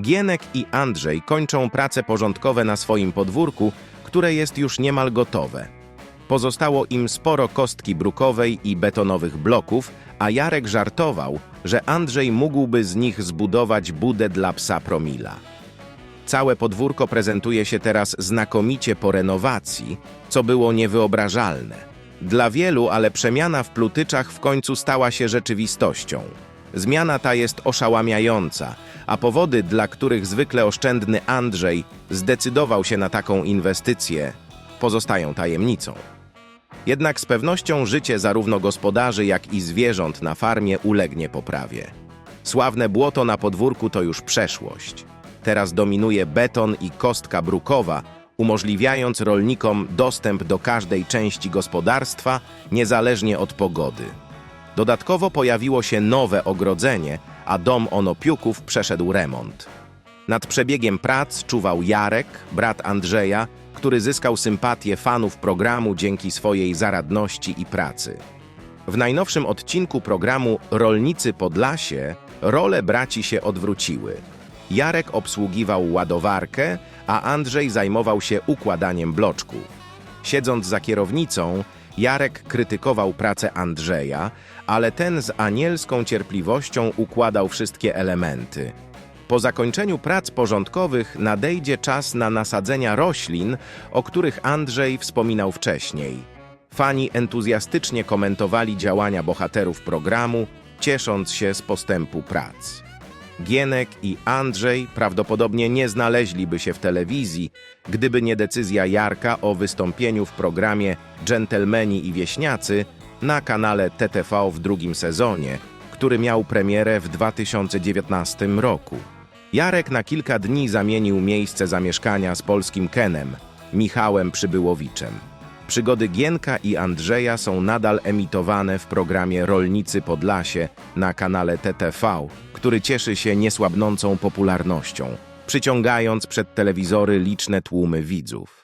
Gienek i Andrzej kończą prace porządkowe na swoim podwórku, które jest już niemal gotowe. Pozostało im sporo kostki brukowej i betonowych bloków, a Jarek żartował, że Andrzej mógłby z nich zbudować budę dla psa Promila. Całe podwórko prezentuje się teraz znakomicie po renowacji, co było niewyobrażalne. Dla wielu, ale przemiana w Plutyczach w końcu stała się rzeczywistością. Zmiana ta jest oszałamiająca, a powody, dla których zwykle oszczędny Andrzej zdecydował się na taką inwestycję, pozostają tajemnicą. Jednak z pewnością życie zarówno gospodarzy, jak i zwierząt na farmie ulegnie poprawie. Sławne błoto na podwórku to już przeszłość. Teraz dominuje beton i kostka brukowa, umożliwiając rolnikom dostęp do każdej części gospodarstwa, niezależnie od pogody. Dodatkowo pojawiło się nowe ogrodzenie, a dom Onopiuków przeszedł remont. Nad przebiegiem prac czuwał Jarek, brat Andrzeja, który zyskał sympatię fanów programu dzięki swojej zaradności i pracy. W najnowszym odcinku programu Rolnicy Podlasie role braci się odwróciły. Jarek obsługiwał ładowarkę, a Andrzej zajmował się układaniem bloczków. Siedząc za kierownicą, Jarek krytykował pracę Andrzeja, ale ten z anielską cierpliwością układał wszystkie elementy. Po zakończeniu prac porządkowych nadejdzie czas na nasadzenia roślin, o których Andrzej wspominał wcześniej. Fani entuzjastycznie komentowali działania bohaterów programu, ciesząc się z postępu prac. Gienek i Andrzej prawdopodobnie nie znaleźliby się w telewizji, gdyby nie decyzja Jarka o wystąpieniu w programie Dżentelmeni i Wieśniacy na kanale TTV w drugim sezonie, który miał premierę w 2019 roku. Jarek na kilka dni zamienił miejsce zamieszkania z polskim Kenem, Michałem Przybyłowiczem. Przygody Gienka i Andrzeja są nadal emitowane w programie Rolnicy Podlasie na kanale TTV, który cieszy się niesłabnącą popularnością, przyciągając przed telewizory liczne tłumy widzów.